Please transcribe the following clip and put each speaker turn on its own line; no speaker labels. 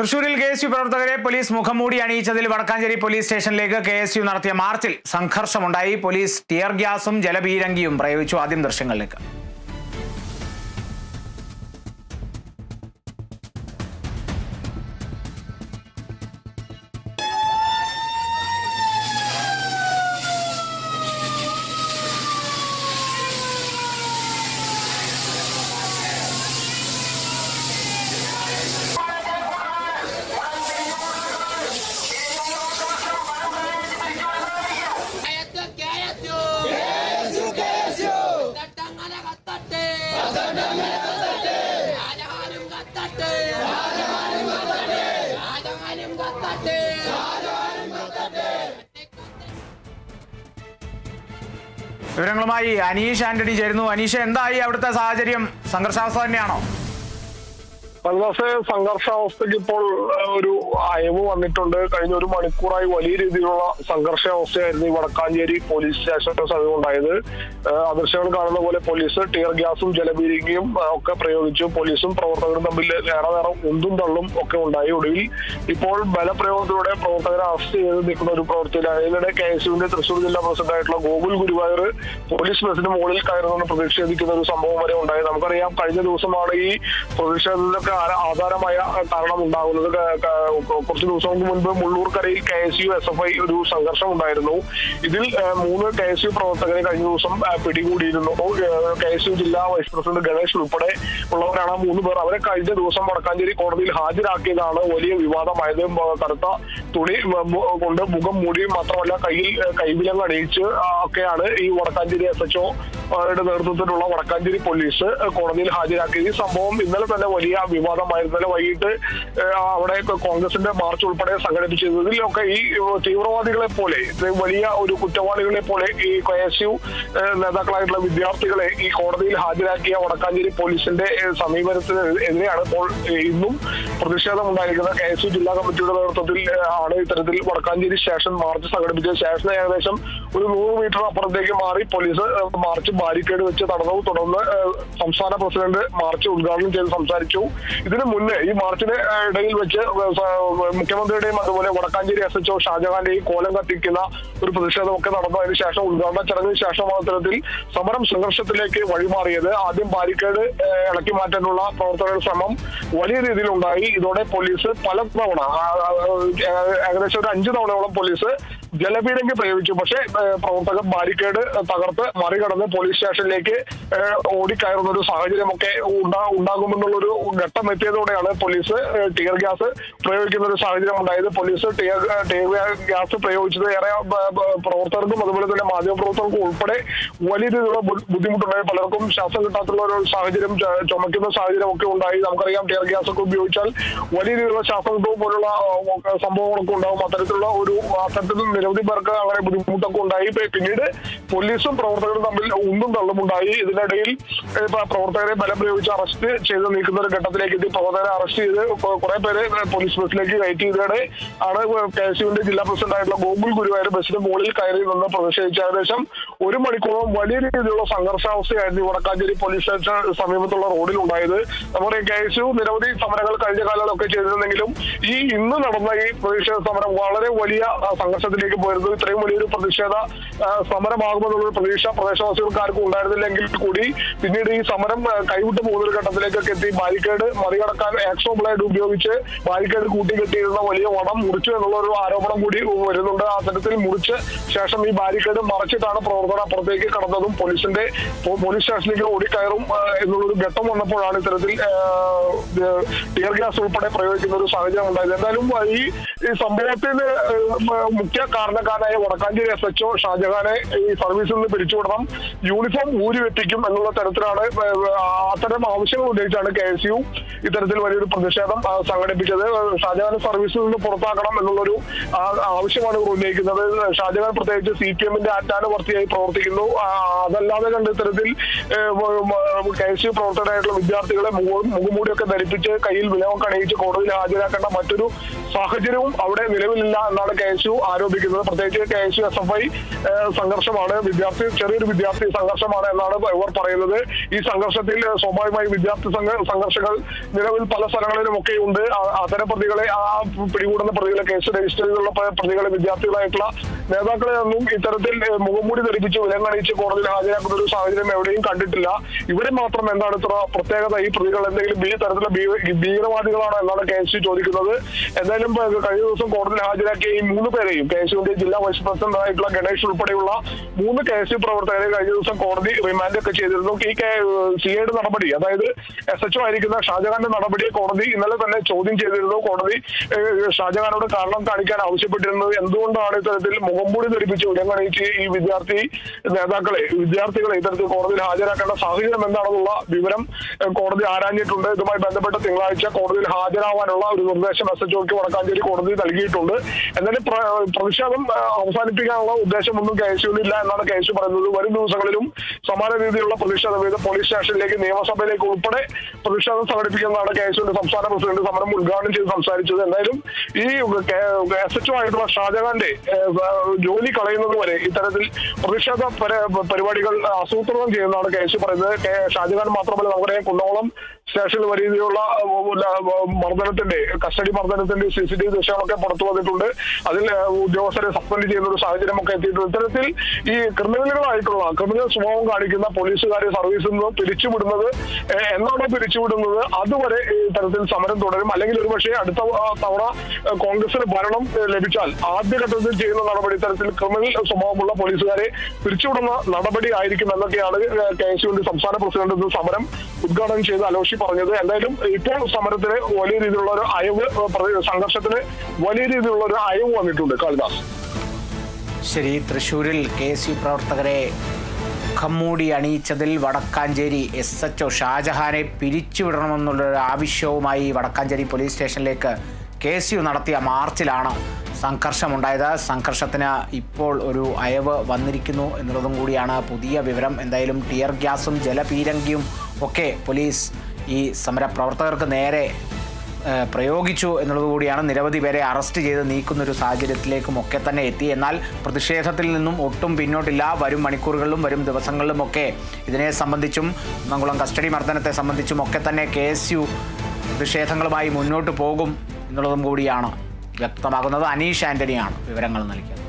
തൃശൂരിൽ K S U പ്രവർത്തകരെ police മുഖംമൂടി അണിയിച്ചതിൽ വടക്കാഞ്ചേരി പോലീസ് സ്റ്റേഷനിലേക്ക് കെ എസ് യു നടത്തിയ മാർച്ചിൽ സംഘർഷമുണ്ടായി. പോലീസ് ടിയർ ഗ്യാസും ജലപീരങ്കിയും പ്രയോഗിച്ചു. ആദ്യം ദൃശ്യങ്ങളിലേക്ക്. വിവരങ്ങളുമായി അനീഷ് ആന്റണി ചേരുന്നു. അനീഷ് എന്തായി അവിടുത്തെ സാഹചര്യം? സംഘർഷാവസ്ഥ തന്നെയാണോ?
കൺഗ്രസ് സംഘർഷാവസ്ഥയ്ക്ക് ഇപ്പോൾ ഒരു അയവ് വന്നിട്ടുണ്ട്. കഴിഞ്ഞ ഒരു മണിക്കൂറായി വലിയ രീതിയിലുള്ള സംഘർഷാവസ്ഥയായിരുന്നു ഈ വടക്കാഞ്ചേരി പോലീസ് സ്റ്റേഷന്റെ സമീപം ഉണ്ടായത്. കാണുന്ന പോലെ പോലീസ് ടിയർ ഗ്യാസും ജലപീരികയും ഒക്കെ പ്രയോഗിച്ചു. പോലീസും പ്രവർത്തകരും തമ്മിൽ നേരെ നേരം ഉന്തും തള്ളും ഒക്കെ ഉണ്ടായി. ഒടുവിൽ ഇപ്പോൾ ബലപ്രയോഗത്തിലൂടെ പ്രവർത്തകരെ അറസ്റ്റ് ചെയ്ത് നിൽക്കുന്ന ഒരു പ്രവൃത്തിയിലാണ്. ഇതിനിടെ കെ എസ് യുവിന്റെ തൃശൂർ ജില്ലാ പ്രസിഡന്റായിട്ടുള്ള ഗോകുൽ ഗുരുവായൂർ പോലീസ് ബസിന് മുകളിൽ കയറുന്ന പ്രതിഷേധിക്കുന്ന ഒരു സംഭവം വരെ ഉണ്ടായി. നമുക്കറിയാം കഴിഞ്ഞ ദിവസമാണ് ഈ പ്രതിഷേധത്തിനൊക്കെ ആര- ആധാരമായ കാരണം ഉണ്ടാകുന്നത് കുറച്ച് ദിവസങ്ങൾക്ക് മുൻപ് മുള്ളൂർക്കരയിൽ K S U S F I ഒരു സംഘർഷം ഉണ്ടായിരുന്നു. ഇതിൽ മൂന്ന് കെ എസ് യു പ്രവർത്തകരെ കഴിഞ്ഞ ദിവസം പിടികൂടിയിരുന്നു. കെ എസ് യു ജില്ലാ വൈസ് പ്രസിഡന്റ് ഗണേഷ് ഉൾപ്പെടെ ഉള്ളവരാണ് മൂന്ന് പേർ. അവരെ കഴിഞ്ഞ ദിവസം വടക്കാഞ്ചേരി കോടതിയിൽ ഹാജരാക്കിയതാണ് വലിയ വിവാദമായത്. കറുത്ത തുണി കൊണ്ട് മുഖം മൂടി മാത്രമല്ല കയ്യിൽ കൈവിലങ്ങ് അണിയിച്ച് ഒക്കെയാണ് ഈ വടക്കാഞ്ചേരി എസ് എച്ച് ഒയുടെ നേതൃത്വത്തിലുള്ള വടക്കാഞ്ചേരി പോലീസ് കോടതിയിൽ ഹാജരാക്കിയത്. ഈ സംഭവം ഇന്നലെ തന്നെ വലിയ വിവാദമായിരുന്നു ഇന്നലെ വൈകിട്ട് അവിടെ കോൺഗ്രസിന്റെ മാർച്ച് ഉൾപ്പെടെ സംഘടിപ്പിച്ചത് ഇതിലൊക്കെ ഈ തീവ്രവാദികളെ പോലെ വലിയ ഒരു കുറ്റവാളികളെ പോലെ ഈ കെ എസ് യു നേതാക്കളായിട്ടുള്ള വിദ്യാർത്ഥികളെ ഈ കോടതിയിൽ ഹാജരാക്കിയ വടക്കാഞ്ചേരി പോലീസിന്റെ സമീപനത്തിന് എതിരെയാണ് ഇപ്പോൾ ഇന്നും പ്രതിഷേധം ഉണ്ടായിരിക്കുന്ന കെ എസ് യു ജില്ലാ കമ്മിറ്റിയുടെ നേതൃത്വത്തിൽ ആണ് ഇത്തരത്തിൽ വടക്കാഞ്ചേരി സ്റ്റേഷൻ മാർച്ച് സംഘടിപ്പിച്ചത്. സ്റ്റേഷന് ഏകദേശം ഒരു നൂറ് മീറ്റർ അപ്പുറത്തേക്ക് മാറി പോലീസ് മാർച്ച് ബാരിക്കേഡ് വെച്ച് തടഞ്ഞു തുടർന്ന് സംസ്ഥാന പ്രസിഡന്റ് മാർച്ച് ഉദ്ഘാടനം ചെയ്ത് സംസാരിച്ചു. ഇതിനു മുന്നേ ഈ മാർച്ചിന് ഇടയിൽ വെച്ച് മുഖ്യമന്ത്രിയുടെയും അതുപോലെ വടക്കാഞ്ചേരി എസ് എച്ച്ഒ ഷാജഹാന്റെയും കോലം കത്തിക്കുന്ന ഒരു പ്രതിഷേധമൊക്കെ നടന്നു അതിന് ശേഷം ഉദ്ഘാടന ചടങ്ങിന് ശേഷം മാത്രത്തിൽ സമരം സംഘർഷത്തിലേക്ക് വഴിമാറിയത്. ആദ്യം ബാരിക്കേഡ് ഇളക്കി മാറ്റാനുള്ള പ്രവർത്തകരുടെ ശ്രമം വലിയ രീതിയിൽ ഉണ്ടായി ഇതോടെ പോലീസ് പല തവണ ഏകദേശം ഒരു അഞ്ചു തവണയോളം പോലീസ് ജലപീരങ്കി പ്രയോഗിച്ചു പക്ഷേ പ്രവർത്തകർ ബാരിക്കേഡ് തകർത്ത് മറികടന്ന് പോലീസ് സ്റ്റേഷനിലേക്ക് ഓടിക്കയറുന്ന ഒരു സാഹചര്യമൊക്കെ ഉണ്ടാ ഉണ്ടാകുമെന്നുള്ളൊരു ഘട്ടം എത്തിയതോടെയാണ് പോലീസ് ടിയർ ഗ്യാസ് പ്രയോഗിക്കുന്ന ഒരു സാഹചര്യം ഉണ്ടായത്. പോലീസ് ടിയർ ടിയർ ഗ്യാസ് പ്രയോഗിച്ചത് ഏറെ പ്രവർത്തകർക്കും അതുപോലെ തന്നെ മാധ്യമപ്രവർത്തകർക്കും ഉൾപ്പെടെ വലിയ രീതിയിലുള്ള ബുദ്ധിമുട്ടുണ്ടായി. പലർക്കും ശ്വാസം കിട്ടാത്തുള്ള ഒരു സാഹചര്യം ചുമക്കുന്ന സാഹചര്യം ഒക്കെ ഉണ്ടായി. നമുക്കറിയാം ടിയർ ഗ്യാസ് ഒക്കെ ഉപയോഗിച്ചാൽ വലിയ രീതിയിലുള്ള ശ്വാസം പോലുള്ള സംഭവങ്ങളൊക്കെ ഉണ്ടാവും. അത്തരത്തിലുള്ള ഒരു അത്തരത്തിൽ നിരവധി പേർക്ക് അങ്ങനെ ബുദ്ധിമുട്ടൊക്കെ ഉണ്ടായി. പിന്നീട് പോലീസും പ്രവർത്തകരും തമ്മിൽ ഒന്നും തള്ളുമുണ്ടായി ഇതിനിടയിൽ പ്രവർത്തകരെ ബലം പ്രയോഗിച്ച് അറസ്റ്റ് ചെയ്ത് നീക്കുന്ന ഒരു ഘട്ടത്തിലേക്ക് എത്തി. പ്രവർത്തകരെ അറസ്റ്റ് ചെയ്ത് കുറെ പേര് പോലീസ് ബസ്സിലേക്ക് കയറ്റി. ഇതിനിടെ ആണ് കെ എസ് യുവിന്റെ ജില്ലാ പ്രസിഡന്റ് ആയിട്ടുള്ള ഗോകുൽ ഗുരുവായൂർ ബസ്സിന് മുകളിൽ കയറി നിന്ന് പ്രതിഷേധിച്ച് ഏകദേശം ഒരു മണിക്കൂറോളം വലിയ രീതിയിലുള്ള സംഘർഷാവസ്ഥയായിരുന്നു വടക്കാഞ്ചേരി പോലീസ് സ്റ്റേഷൻ സമീപത്തുള്ള റോഡിൽ ഉണ്ടായത്. നമ്മുടെ കെ എസ് യു നിരവധി സമരങ്ങൾ കഴിഞ്ഞ കാലങ്ങളൊക്കെ ചെയ്തിരുന്നെങ്കിലും ഈ ഇന്ന് നടന്ന ഈ പ്രതിഷേധ സമരം വളരെ വലിയ ആ, സംഘർഷത്തിലേക്ക് പോയിരുന്നു. ഇത്രയും വലിയൊരു പ്രതിഷേധ സമരമാകുമെന്നുള്ള പ്രതീക്ഷ പ്രദേശവാസികൾക്ക് ആർക്കും ഉണ്ടായിരുന്നില്ലെങ്കിൽ കൂടി പിന്നീട് ഈ സമരം കൈവിട്ടു പോകുന്ന ഒരു ഘട്ടത്തിലേക്കൊക്കെ എത്തി. ബാരിക്കേഡ് മറികടക്കാൻ ആക്സോ ബ്ലേഡ് ഉപയോഗിച്ച് ബാരിക്കേഡ് കൂട്ടിക്കെട്ടിയിരുന്ന വലിയ വടം മുറിച്ചു എന്നുള്ള ഒരു ആരോപണം കൂടി വരുന്നുണ്ട്. ആ തരത്തിൽ മുറിച്ച് ശേഷം ഈ ബാരിക്കേഡ് മറച്ചിട്ടാണ് പ്രവർത്തനം അപ്പുറത്തേക്ക് കടന്നതും പോലീസിന്റെ പോലീസ് സ്റ്റേഷനിലേക്ക് ഓടിക്കയറും എന്നുള്ളൊരു ഘട്ടം വന്നപ്പോഴാണ് ഇത്തരത്തിൽ ടിയർ ഗ്യാസ് ഉൾപ്പെടെ പ്രയോഗിക്കുന്ന ഒരു സാഹചര്യം ഉണ്ടായത്. എന്തായാലും ഈ സംഭവത്തിന് മുഖ്യ കാരണക്കാരനായ വടക്കാഞ്ചേരി എസ് എച്ച്ഒ ഷാജഹാനെ ഈ സർവീസിൽ നിന്ന് പിരിച്ചുവിടണം. യൂണിഫോം ഊരി വെപ്പിക്കും എന്നുള്ള തരത്തിലാണ് അത്തരം ആവശ്യങ്ങൾ ഉന്നയിച്ചാണ് കെ എസ് യു ഇത്തരത്തിൽ വലിയൊരു പ്രതിഷേധം സംഘടിപ്പിച്ചത്. ഷാജഹാനെ സർവീസിൽ നിന്ന് പുറത്താക്കണം എന്നുള്ളൊരു ആവശ്യമാണ് ഇവർ ഉന്നയിക്കുന്നത്. ഷാജഹാൻ പ്രത്യേകിച്ച് സി പി എമ്മിന്റെ ആറ്റാനുവർത്തിയായി പ്രവർത്തിക്കുന്നു. അതല്ലാതെ കണ്ട് ഇത്തരത്തിൽ കെ എസ് യു പ്രവർത്തകരായിട്ടുള്ള വിദ്യാർത്ഥികളെ മുഖംമൂടിയൊക്കെ ധരിപ്പിച്ച് കയ്യിൽ വിലവൊക്കെ അണിയിച്ച് കോടതിയിൽ ഹാജരാക്കേണ്ട മറ്റൊരു സാഹചര്യവും അവിടെ നിലവിലില്ല എന്നാണ് കെ എസ് യു ആരോപിക്കുന്നത്. പ്രത്യേകിച്ച് K S U S F I സംഘർഷമാണ്. വിദ്യാർത്ഥി ചെറിയൊരു വിദ്യാർത്ഥി സംഘർഷമാണ് എന്നാണ് ഇവർ പറയുന്നത്. ഈ സംഘർഷത്തിൽ സ്വാഭാവികമായി വിദ്യാർത്ഥി സംഘ- സംഘർഷങ്ങൾ നിലവിൽ പല സ്ഥലങ്ങളിലും ഒക്കെ ഉണ്ട് അത്തരം പ്രതികളെ ആ പിടികൂടുന്ന പ്രതികളെ കേസ് രജിസ്റ്റർ ചെയ്തുള്ള പ്രതികളെ വിദ്യാർത്ഥികളായിട്ടുള്ള നേതാക്കളെ ഒന്നും ഇത്തരത്തിൽ മുഖംമൂടി ധരിപ്പിച്ച് വിലങ്ങണിച്ച് കോടതിയിൽ ഹാജരാക്കുന്ന ഒരു സാഹചര്യം എവിടെയും കണ്ടിട്ടില്ല. ഇവിടെ മാത്രം എന്താണ് ഇത്ര പ്രത്യേകത? ഈ പ്രതികൾ എന്തെങ്കിലും ഈ തരത്തിലുള്ള ഭീകരവാദികളാണോ എന്നാണ് കെ എസ് ചോദിക്കുന്നത്. എന്തായാലും കഴിഞ്ഞ ദിവസം കോടതിയിൽ ഹാജരാക്കിയ ഈ മൂന്ന് പേരെയും കെ എസ് യുവിന്റെ ജില്ലാ വൈസ് പ്രസിഡന്റ് ആയിട്ടുള്ള ഗണേഷ് ഉൾപ്പെടെയുള്ള മൂന്ന് കെ എസ് യു പ്രവർത്തകരെ കഴിഞ്ഞ ദിവസം കോടതി റിമാൻഡ് ഒക്കെ ചെയ്തിരുന്നു. ഈ കെ സി ഐയുടെ നടപടി അതായത് എസ് എച്ച് ആയിരിക്കുന്ന ഷാജഹാന്റെ നടപടിയെ കോടതി ഇന്നലെ തന്നെ ചോദ്യം ചെയ്തിരുന്നു. കോടതി ഷാജഹാനോട് കാരണം കാണിക്കാൻ ആവശ്യപ്പെട്ടിരുന്നത് എന്തുകൊണ്ടാണ് ഇത്തരത്തിൽ മുഖംമൂടി ധരിപ്പിച്ച് ഉടങ്ങണിച്ച് ഈ വിദ്യാർത്ഥി നേതാക്കളെ വിദ്യാർത്ഥികളെ ഇത്തരത്തിൽ കോടതിയിൽ ഹാജരാക്കേണ്ട സാഹചര്യം എന്താണെന്നുള്ള വിവരം കോടതി ആരാഞ്ഞിട്ടുണ്ട്. ഇതുമായി ബന്ധപ്പെട്ട തിങ്കളാഴ്ച കോടതിയിൽ ഹാജരാവാനുള്ള ഒരു നിർദ്ദേശം എസ് എച്ച് ഒക്ക് വടക്കാഞ്ചേരി കോടതി നൽകിയിട്ടുണ്ട്. എന്നാലും പ്ര- ഏഹ്, അവസാനിപ്പിക്കാനുള്ള ഉദ്ദേശമൊന്നും കെ എസ് എന്നാണ് കെ എസ് പറയുന്നത്. വരും ദിവസങ്ങളിലും സമാന രീതിയിലുള്ള പ്രതിഷേധം ഇത് പോലീസ് സ്റ്റേഷനിലേക്ക് നിയമസഭയിലേക്ക് ഉൾപ്പെടെ പ്രതിഷേധം സംഘടിപ്പിക്കുന്നതാണ് കെ എസ് സംസ്ഥാന പ്രസിഡന്റ് സമരം ഉദ്ഘാടനം ചെയ്ത് സംസാരിച്ചത്. എന്തായാലും ഈ എസ് എച്ച് ആയിട്ടുള്ള ഷാജഹാന്റെ ജോലി കളയുന്നത് വരെ ഇത്തരത്തിൽ പ്രതിഷേധ പരിപാടികൾ ആസൂത്രണം ചെയ്യുന്നതാണ് കെ എസ് പറയുന്നത്. കെ ഷാജഹാൻ മാത്രമല്ല നമ്മുടെ കുന്നോളം സ്റ്റേഷനിൽ വലിയ രീതിയിലുള്ള മർദ്ദനത്തിന്റെ കസ്റ്റഡി മർദ്ദനത്തിന്റെ സി സി ടി വി ദൃശ്യങ്ങളൊക്കെ പുറത്തു വന്നിട്ടുണ്ട്. അതിൽ ഉദ്യോഗസ്ഥരെ സസ്പെൻഡ് ചെയ്യുന്ന ഒരു സാഹചര്യമൊക്കെ എത്തിയിട്ടുണ്ട്. ഇത്തരത്തിൽ ഈ ക്രിമിനലുകളായിട്ടുള്ള ക്രിമിനൽ സ്വഭാവം കാണിക്കുന്ന പോലീസുകാരെ സർവീസിൽ നിന്ന് പിരിച്ചുവിടുന്നത് എന്നാണ് പിരിച്ചുവിടുന്നത്? അതുവരെ ഈ തരത്തിൽ സമരം തുടരും. അല്ലെങ്കിൽ ഒരുപക്ഷെ അടുത്ത തവണ കോൺഗ്രസിന് ഭരണം ലഭിച്ചാൽ ആദ്യഘട്ടത്തിൽ ചെയ്യുന്ന നടപടി ഇത്തരത്തിൽ ക്രിമിനൽ സ്വഭാവമുള്ള പോലീസുകാരെ പിരിച്ചുവിടുന്ന നടപടി ആയിരിക്കും എന്നൊക്കെയാണ് കെ എസ് യുവിന്റെ സംസ്ഥാന പ്രസിഡന്റ് സമരം ഉദ്ഘാടനം ചെയ്ത് അലോഷി പറഞ്ഞത് എന്തായാലും ഇപ്പോൾ സമരത്തിന് വലിയ രീതിയിലുള്ള ഒരു അയവ് സംഘർഷത്തിന് വലിയ രീതിയിലുള്ള ഒരു അയവ് വന്നിട്ടുണ്ട്. കാളിദാസ്.
ശരി തൃശൂരിൽ കെ എസ് യു പ്രവർത്തകരെ മുഖംമൂടി അണിയിച്ചതിൽ വടക്കാഞ്ചേരി എസ് എച്ച് ഒ ഷാജഹാനെ പിരിച്ചുവിടണമെന്നുള്ളൊരു ആവശ്യവുമായി വടക്കാഞ്ചേരി പോലീസ് സ്റ്റേഷനിലേക്ക് കെ എസ് യു നടത്തിയ മാർച്ചിലാണ് സംഘർഷമുണ്ടായത്. സംഘർഷത്തിന് ഇപ്പോൾ ഒരു അയവ് വന്നിരിക്കുന്നു എന്നുള്ളതും കൂടിയാണ് പുതിയ വിവരം. എന്തായാലും ടിയർ ഗ്യാസും ജലപീരങ്കിയും ഒക്കെ പോലീസ് ഈ സമരപ്രവർത്തകർക്ക് നേരെ പ്രയോഗിച്ചു എന്നുള്ളത് കൂടിയാണ് നിരവധി പേരെ അറസ്റ്റ് ചെയ്ത് നീക്കുന്ന ഒരു സാഹചര്യത്തിലേക്കും ഒക്കെ തന്നെ എത്തി. എന്നാൽ പ്രതിഷേധത്തിൽ നിന്നും ഒട്ടും പിന്നോട്ടില്ല. വരും മണിക്കൂറുകളിലും വരും ദിവസങ്ങളിലുമൊക്കെ ഇതിനെ സംബന്ധിച്ചും മംഗളം കസ്റ്റഡി മർദ്ദനത്തെ സംബന്ധിച്ചും ഒക്കെ തന്നെ കെ എസ് യു പ്രതിഷേധങ്ങളുമായി മുന്നോട്ട് പോകും എന്നുള്ളതും കൂടിയാണ് വ്യക്തമാകുന്നത്. അനീഷ് ആന്റണിയാണ് വിവരങ്ങൾ നൽകിയത്.